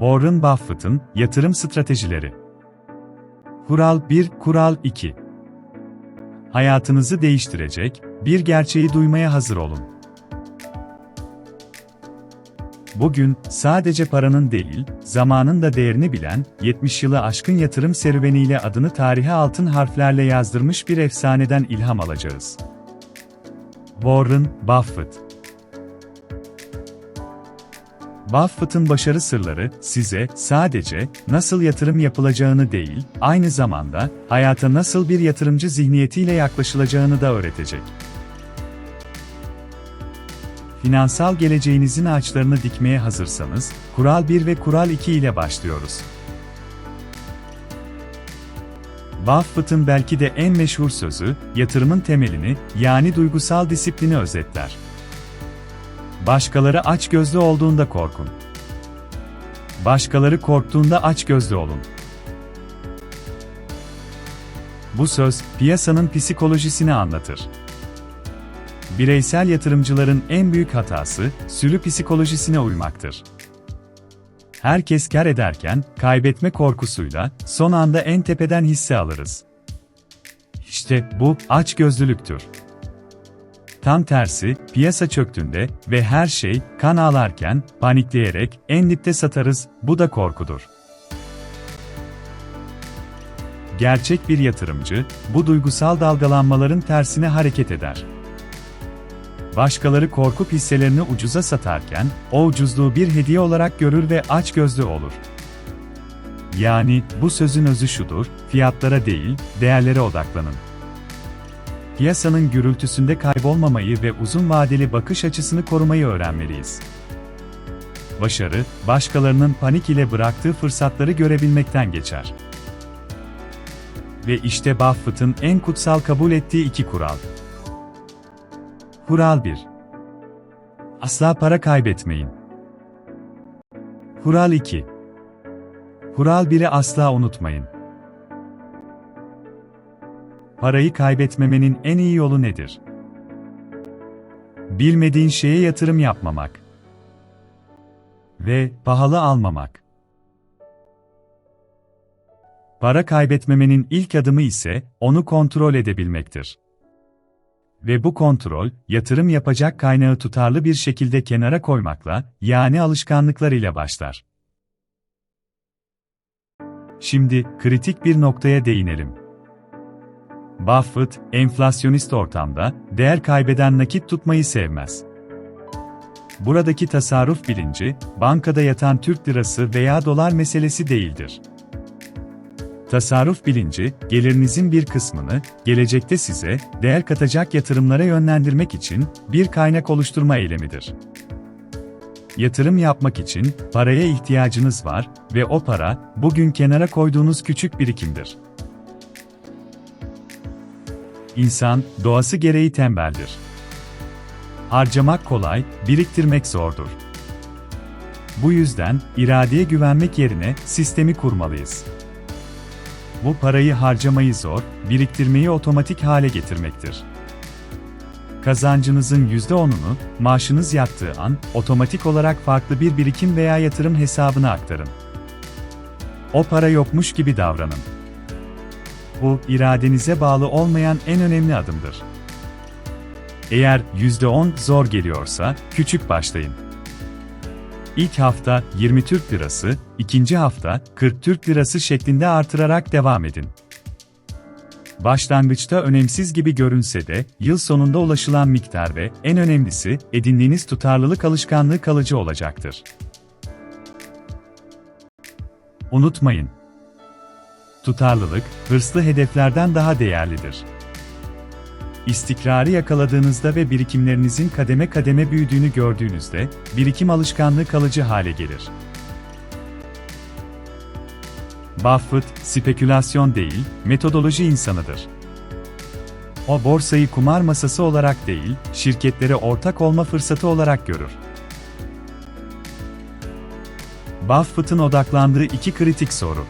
Warren Buffett'ın yatırım stratejileri. Kural 1, Kural 2. Hayatınızı değiştirecek bir gerçeği duymaya hazır olun. Bugün sadece paranın değil, zamanın da değerini bilen, 70 yılı aşkın yatırım serüveniyle adını tarihe altın harflerle yazdırmış bir efsaneden ilham alacağız. Warren Buffett Buffett'ın başarı sırları size sadece nasıl yatırım yapılacağını değil, aynı zamanda hayata nasıl bir yatırımcı zihniyetiyle yaklaşılacağını da öğretecek. Finansal geleceğinizin ağaçlarını dikmeye hazırsanız, Kural 1 ve Kural 2 ile başlıyoruz. Buffett'ın belki de en meşhur sözü, yatırımın temelini, yani duygusal disiplini özetler. Başkaları açgözlü olduğunda korkun. Başkaları korktuğunda açgözlü olun. Bu söz, piyasanın psikolojisini anlatır. Bireysel yatırımcıların en büyük hatası, sürü psikolojisine uymaktır. Herkes kar ederken, kaybetme korkusuyla, son anda en tepeden hisse alırız. İşte bu, açgözlülüktür. Tam tersi, piyasa çöktüğünde ve her şey kan ağlarken panikleyerek en dipte satarız, bu da korkudur. Gerçek bir yatırımcı, bu duygusal dalgalanmaların tersine hareket eder. Başkaları korkup hisselerini ucuza satarken, o ucuzluğu bir hediye olarak görür ve açgözlü olur. Yani, bu sözün özü şudur, fiyatlara değil, değerlere odaklanın piyasanın gürültüsünde kaybolmamayı ve uzun vadeli bakış açısını korumayı öğrenmeliyiz. Başarı, başkalarının panik ile bıraktığı fırsatları görebilmekten geçer. Ve işte Buffett'ın en kutsal kabul ettiği iki kural. Kural 1. Asla para kaybetmeyin. Kural 2. Kural 1'i asla unutmayın. Parayı kaybetmemenin en iyi yolu nedir? Bilmediğin şeye yatırım yapmamak ve pahalı almamak. Para kaybetmemenin ilk adımı ise onu kontrol edebilmektir. Ve bu kontrol, yatırım yapacak kaynağı tutarlı bir şekilde kenara koymakla, yani alışkanlıklar ile başlar. Şimdi kritik bir noktaya değinelim. Buffett, enflasyonist ortamda değer kaybeden nakit tutmayı sevmez. Buradaki tasarruf bilinci, bankada yatan Türk lirası veya dolar meselesi değildir. Tasarruf bilinci, gelirinizin bir kısmını, gelecekte size, değer katacak yatırımlara yönlendirmek için, bir kaynak oluşturma eylemidir. Yatırım yapmak için, paraya ihtiyacınız var ve o para, bugün kenara koyduğunuz küçük birikimdir. İnsan, doğası gereği tembeldir. Harcamak kolay, biriktirmek zordur. Bu yüzden, iradeye güvenmek yerine sistemi kurmalıyız. Bu parayı harcamayı zor, biriktirmeyi otomatik hale getirmektir. Kazancınızın %10'unu, maaşınız yattığı an, otomatik olarak farklı bir birikim veya yatırım hesabına aktarın. O para yokmuş gibi davranın. Bu, iradenize bağlı olmayan en önemli adımdır. Eğer %10 zor geliyorsa, küçük başlayın. İlk hafta 20 Türk Lirası, ikinci hafta 40 Türk Lirası şeklinde artırarak devam edin. Başlangıçta önemsiz gibi görünse de, yıl sonunda ulaşılan miktar ve, en önemlisi, edindiğiniz tutarlılık alışkanlığı kalıcı olacaktır. Unutmayın, tutarlılık, hırslı hedeflerden daha değerlidir. İstikrarı yakaladığınızda ve birikimlerinizin kademe kademe büyüdüğünü gördüğünüzde, birikim alışkanlığı kalıcı hale gelir. Buffett, spekülasyon değil, metodoloji insanıdır. O borsayı kumar masası olarak değil, şirketlere ortak olma fırsatı olarak görür. Buffett'ın odaklandığı iki kritik soru.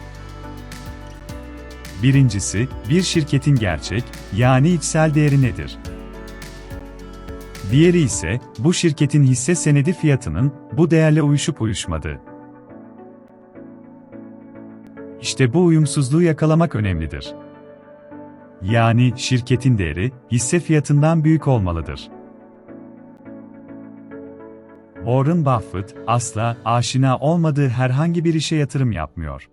Birincisi, bir şirketin gerçek, yani içsel değeri nedir? Diğeri ise, bu şirketin hisse senedi fiyatının, bu değerle uyuşup uyuşmadığı. İşte bu uyumsuzluğu yakalamak önemlidir. Yani şirketin değeri hisse fiyatından büyük olmalıdır. Warren Buffett asla aşina olmadığı herhangi bir işe yatırım yapmıyor.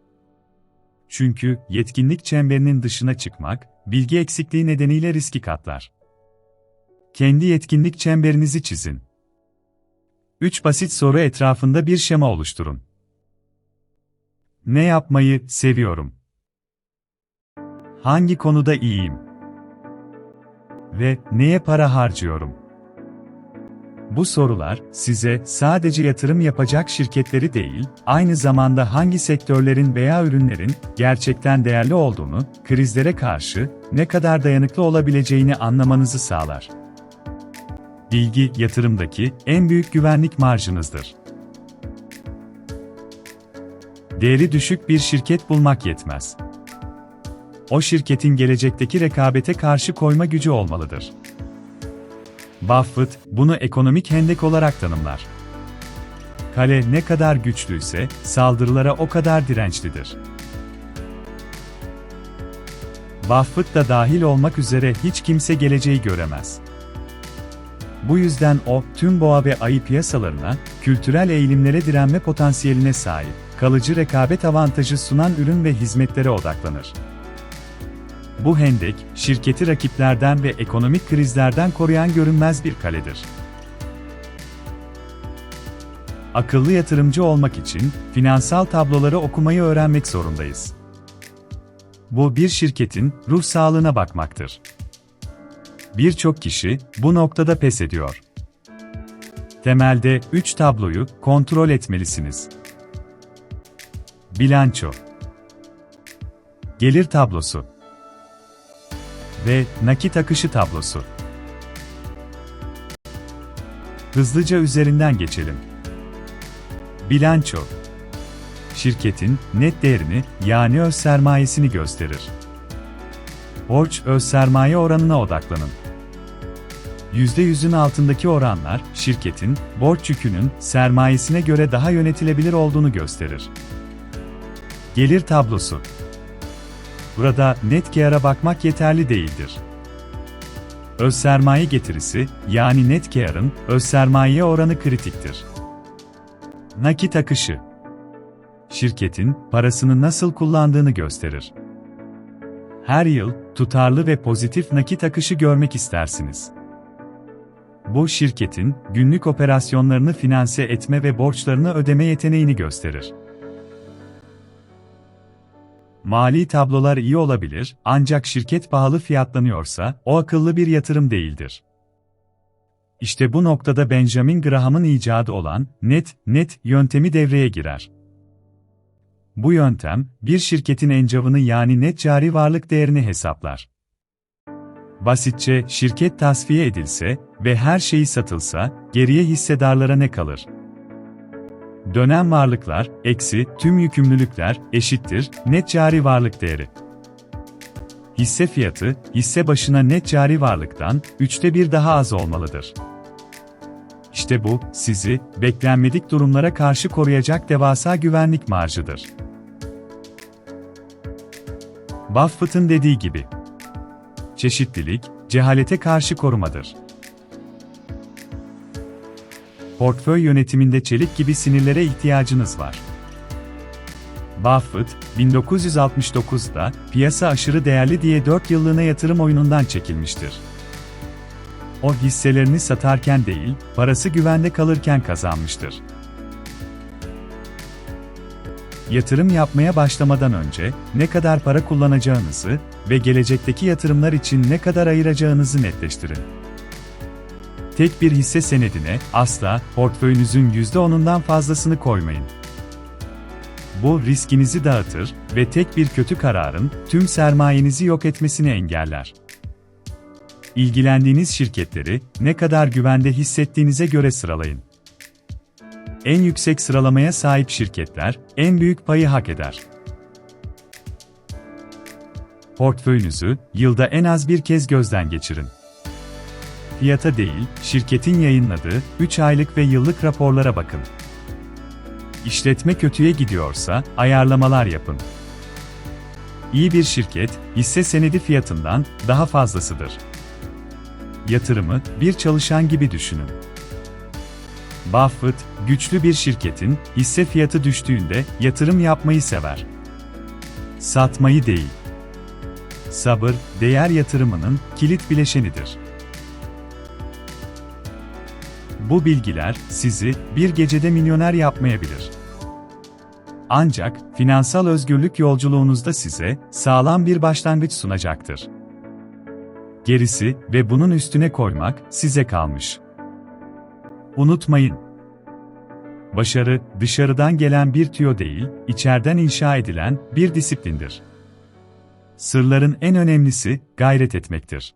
Çünkü yetkinlik çemberinin dışına çıkmak, bilgi eksikliği nedeniyle riski katlar. Kendi yetkinlik çemberinizi çizin. 3 basit soru etrafında bir şema oluşturun. Ne yapmayı seviyorum? Hangi konuda iyiyim? Ve neye para harcıyorum? Bu sorular size sadece yatırım yapacak şirketleri değil, aynı zamanda hangi sektörlerin veya ürünlerin gerçekten değerli olduğunu, krizlere karşı ne kadar dayanıklı olabileceğini anlamanızı sağlar. Bilgi yatırımdaki en büyük güvenlik marjınızdır. Değeri düşük bir şirket bulmak yetmez. O şirketin gelecekteki rekabete karşı koyma gücü olmalıdır. Buffett, bunu ekonomik hendek olarak tanımlar. Kale ne kadar güçlüyse, saldırılara o kadar dirençlidir. Buffett da dahil olmak üzere hiç kimse geleceği göremez. Bu yüzden o, tüm boğa ve ayı piyasalarına, kültürel eğilimlere direnme potansiyeline sahip, kalıcı rekabet avantajı sunan ürün ve hizmetlere odaklanır. Bu hendek, şirketi rakiplerden ve ekonomik krizlerden koruyan görünmez bir kaledir. Akıllı yatırımcı olmak için finansal tabloları okumayı öğrenmek zorundayız. Bu bir şirketin ruh sağlığına bakmaktır. Birçok kişi bu noktada pes ediyor. Temelde 3 tabloyu kontrol etmelisiniz. Bilanço Gelir tablosu ve nakit akışı tablosu. Hızlıca üzerinden geçelim. Bilanço Şirketin net değerini yani öz sermayesini gösterir. Borç öz sermaye oranına odaklanın. %100'ün altındaki oranlar, şirketin, borç yükünün, sermayesine göre daha yönetilebilir olduğunu gösterir. Gelir tablosu Burada net kâra bakmak yeterli değildir. Öz sermaye getirisi, yani net kârın, öz sermaye oranı kritiktir. Nakit akışı Şirketin, parasını nasıl kullandığını gösterir. Her yıl, tutarlı ve pozitif nakit akışı görmek istersiniz. Bu şirketin günlük operasyonlarını finanse etme ve borçlarını ödeme yeteneğini gösterir. Mali tablolar iyi olabilir, ancak şirket pahalı fiyatlanıyorsa, o akıllı bir yatırım değildir. İşte bu noktada Benjamin Graham'ın icadı olan net net yöntemi devreye girer. Bu yöntem, bir şirketin encavını yani net cari varlık değerini hesaplar. Basitçe, şirket tasfiye edilse ve her şeyi satılsa, geriye hissedarlara ne kalır? Dönem varlıklar, eksi, tüm yükümlülükler, eşittir, net cari varlık değeri. Hisse fiyatı, hisse başına net cari varlıktan, üçte bir daha az olmalıdır. İşte bu, sizi, beklenmedik durumlara karşı koruyacak devasa güvenlik marjıdır. Buffett'ın dediği gibi, çeşitlilik, cehalete karşı korumadır. Portföy yönetiminde çelik gibi sinirlere ihtiyacınız var. Buffett, 1969'da piyasa aşırı değerli diye 4 yıllığına yatırım oyunundan çekilmiştir. O hisselerini satarken değil, parası güvende kalırken kazanmıştır. Yatırım yapmaya başlamadan önce ne kadar para kullanacağınızı ve gelecekteki yatırımlar için ne kadar ayıracağınızı netleştirin. Tek bir hisse senedine asla portföyünüzün %10'undan fazlasını koymayın. Bu riskinizi dağıtır ve tek bir kötü kararın tüm sermayenizi yok etmesini engeller. İlgilendiğiniz şirketleri ne kadar güvende hissettiğinize göre sıralayın. En yüksek sıralamaya sahip şirketler en büyük payı hak eder. Portföyünüzü yılda en az bir kez gözden geçirin. Fiyata değil, şirketin yayınladığı 3 aylık ve yıllık raporlara bakın. İşletme kötüye gidiyorsa ayarlamalar yapın. iyi bir şirket, hisse senedi fiyatından daha fazlasıdır. Yatırımı bir çalışan gibi düşünün. Buffett, güçlü bir şirketin hisse fiyatı düştüğünde yatırım yapmayı sever. Satmayı değil. Sabır, değer yatırımının kilit bileşenidir. Bu bilgiler sizi bir gecede milyoner yapmayabilir. Ancak finansal özgürlük yolculuğunuzda size sağlam bir başlangıç sunacaktır. Gerisi ve bunun üstüne koymak size kalmış. Unutmayın. Başarı dışarıdan gelen bir tüyo değil, içeriden inşa edilen bir disiplindir. Sırların en önemlisi gayret etmektir.